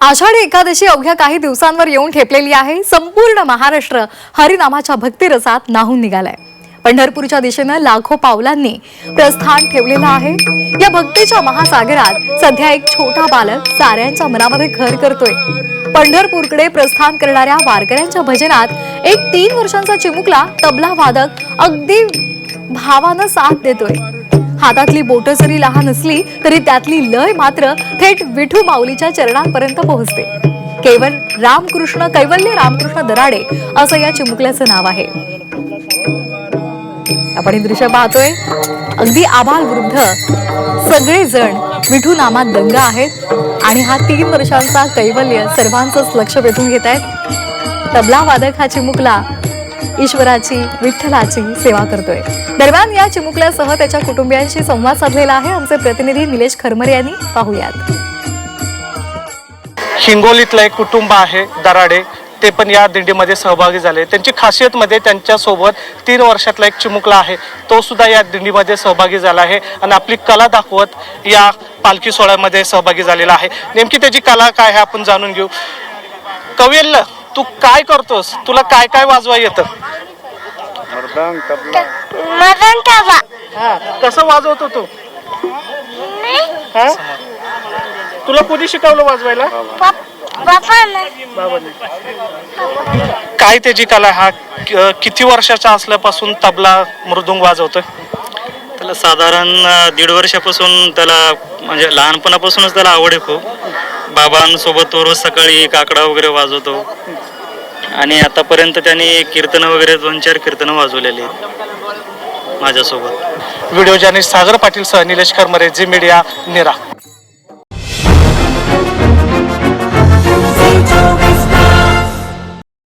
आषाढी एकादशी अवघ्या काही दिवसांवर येऊन ठेपलेली आहे. संपूर्ण महाराष्ट्र हरिनामाच्या भक्तिरसात नाहून निघालाय. पंढरपूरच्या दिशेनं लाखो पावलांनी प्रस्थान ठेवलेलं आहे. या भक्तीच्या महासागरात सध्या एक छोटा बालक साऱ्यांच्या मनामध्ये घर करतोय. पंढरपूरकडे प्रस्थान करणाऱ्या वारकऱ्यांच्या भजनात एक तीन वर्षांचा चिमुकला तबला वादक अगदी भावानं साथ देतोय. हातातली बोटं जरी लहान असली तरी त्यातली लय मात्र थेट विठू माऊलीच्या चरणांपर्यंत पोहोचते. केवळ रामकृष्ण कैवल्य रामकृष्ण दराडे असं या चिमुकल्याचं नाव आहे. आपण हे दृश्य पाहतोय. अगदी आबाल वृद्ध सगळेजण विठू नामात दंग आहेत आणि हा तीन वर्षांचा कैवल्य सर्वांचंच लक्ष वेधून घेत आहेत. तबला वादक हा चिमुकला ईश्वराची विठ्ठलाची सेवा करतोय. दरम्यान या चिमुकल्यासह त्याच्या कुटुंबियांशी संवाद साधलेला आहे आमचे प्रतिनिधी निलेश खरमरे यांनी. पाहूयात. हिंगोलीतलं एक कुटुंब आहे दराडे. ते पण या दिंडीमध्ये सहभागी झाले. त्यांची खासियतमध्ये त्यांच्यासोबत तीन वर्षातला एक चिमुकला आहे. तो सुद्धा या दिंडीमध्ये सहभागी झाला आहे आणि आपली कला दाखवत या पालखी सोहळ्यामध्ये सहभागी झालेला आहे. नेमकी त्याची कला काय आहे आपण जाणून घेऊ. कवेल तू काय करतोस? तुला काय काय वाजवा येतं? मर्दांग तबला. हा कसं वाजवतो तू? हा? तुला कोणी शिकवलं वाजवायला? बाबांनी. काय त्याची कला हा क- किती वर्षाचा असल्यापासून तबला मृदुंग वाजवतोय? त्याला साधारण अ, दीड वर्षापासून त्याला म्हणजे लहानपणापासूनच त्याला आवड आहे खूप. बाबांसोबत तो रोज सकाळी काकडा वगैरे वाजवतो. आणि आतापर्यंत त्यांनी कीर्तन वगैरे दोन चार कीर्तन वाजवलेली माझ्यासोबत. व्हिडिओ जर्नलिस्ट सागर पाटील सह निलेश करमरे जी मीडिया निरा.